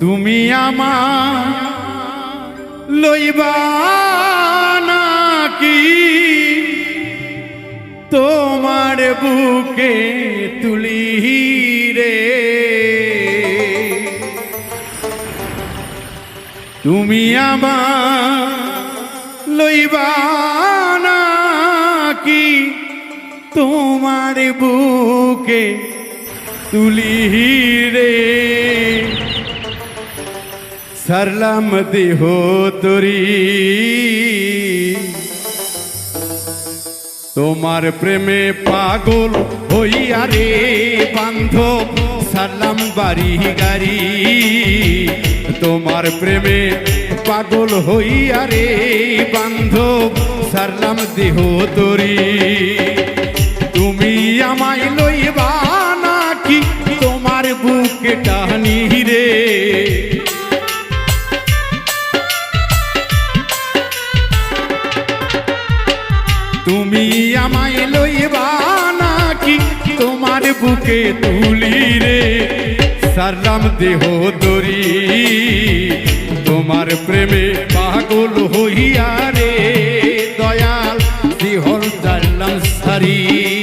তুমি আমার লইবা নাকি? তোমার বুকে তুলি রে। তুমি আমার নাকি? তোমার বুকে তুলি রে। সারলাম দেহ তরি। তোমার প্রেমে পাগল হইয়া রে বান্ধব, সারলাম বাড়ি গাড়ি তোমার প্রেমে পাগল হইয়া রে বান্ধব, সারলাম দেহ তরি। তুমি আমায় লইবা নাকি তোমার বুকে বুকে তুলি রে। সারলাম দেহ দরি তোমার প্রেমে পাগল হইয়া রে। দয়াল দিহল জানলাম সারি।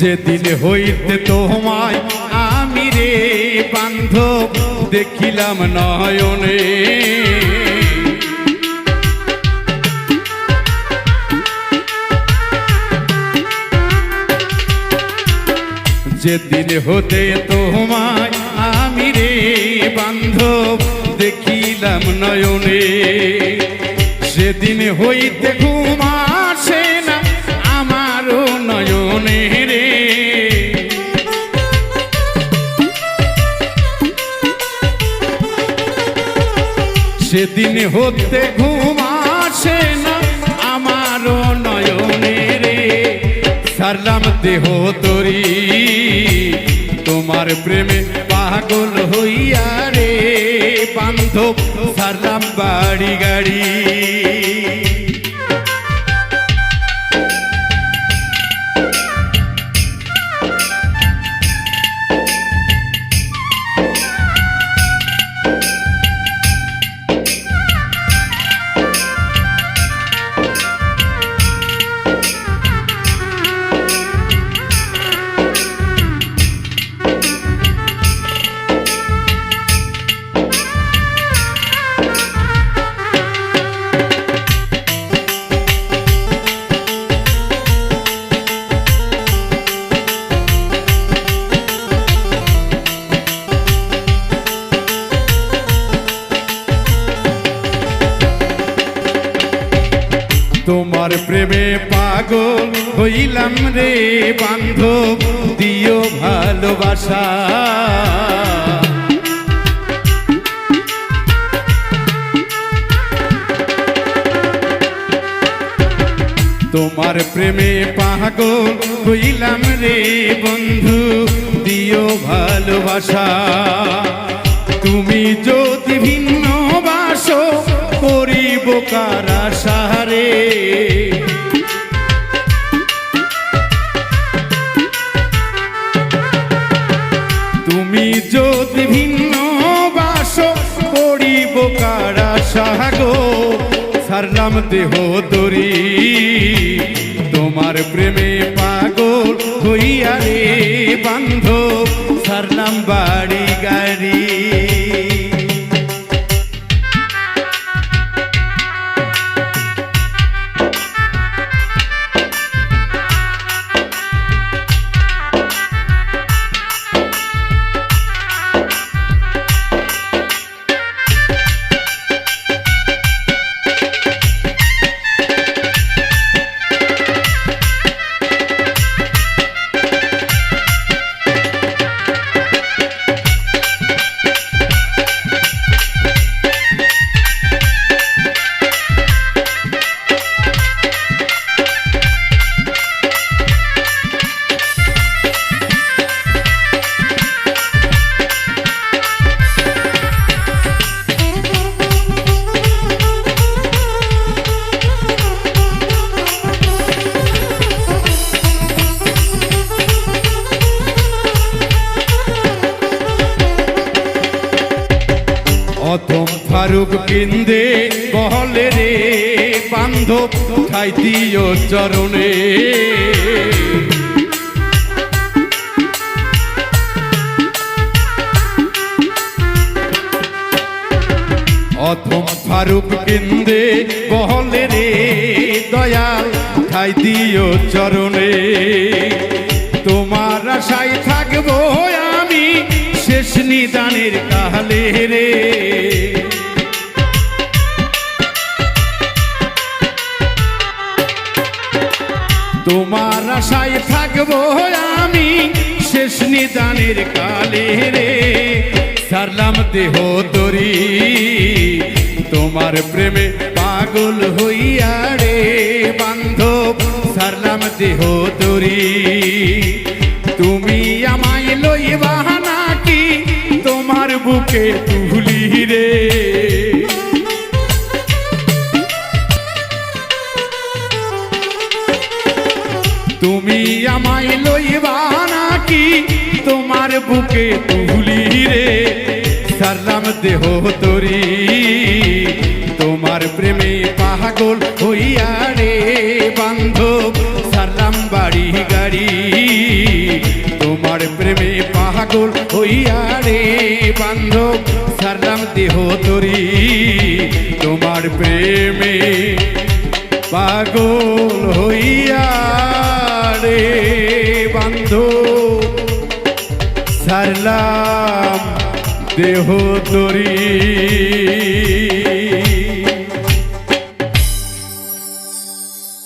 যেদিন হইতে তোমায় আমি রে বান্ধব, দেখিলাম নয়নে। যেদিন হতে তোমায় আমি রে বান্ধব, দেখিলাম নয়নে। সেদিন হইতে ঘুম সেদিন হতে ঘুম না, আমারও নয়নে রে। সারলাম দেহ তরি, তোমার প্রেমে পাগল হইয়া রে। বান্ধব, সারলাম বাড়ি গাড়ি। তোমার প্রেমে পাগল হইলাম রে বান্ধব, দিও ভালোবাসা। তোমার প্রেমে পাগল হইলাম রে বন্ধু, দিও ভালোবাসা। তুমি যদি ভিন্ন বাসো, করিব কারা সাহারে কারা সাহাগো সারলাম দেহ দরি। তোমার প্রেমে পাগল হইয়া রে বান্ধব সারলাম বাড়ি গাড়ি। কিন্দে বহলে রে, বান্ধব খাইতিও চরণে। অথম ফারুক কিন্দে বহলে রে, দয়াল দিও চরণে। তোমার আশায় থাকব নিদানের কালে রে? তোমার আশায় থাকব আমি শেষ নিদানের কালে রে। সারলাম দেহ তরি, তোমার প্রেমে পাগল হইয়া রে। বান্ধব, সারলাম দেহ তরি, তুমি আমায় বুকে তুলি রে তুমি আমায় লইবা নাকি তোমার বুকে তুলি রে সারলাম দেহ তরি, তোমার প্রেমে পাগল হইয়া রে বান্ধব। সারলাম বাড়ি গাড়ি, তোমার প্রেমে পাগল হইয়া রে বান্ধব সারলাম দেহ তরি তোমার প্রেমে পাগল হইয়া রে বান্ধব সারলাম দেহ তরী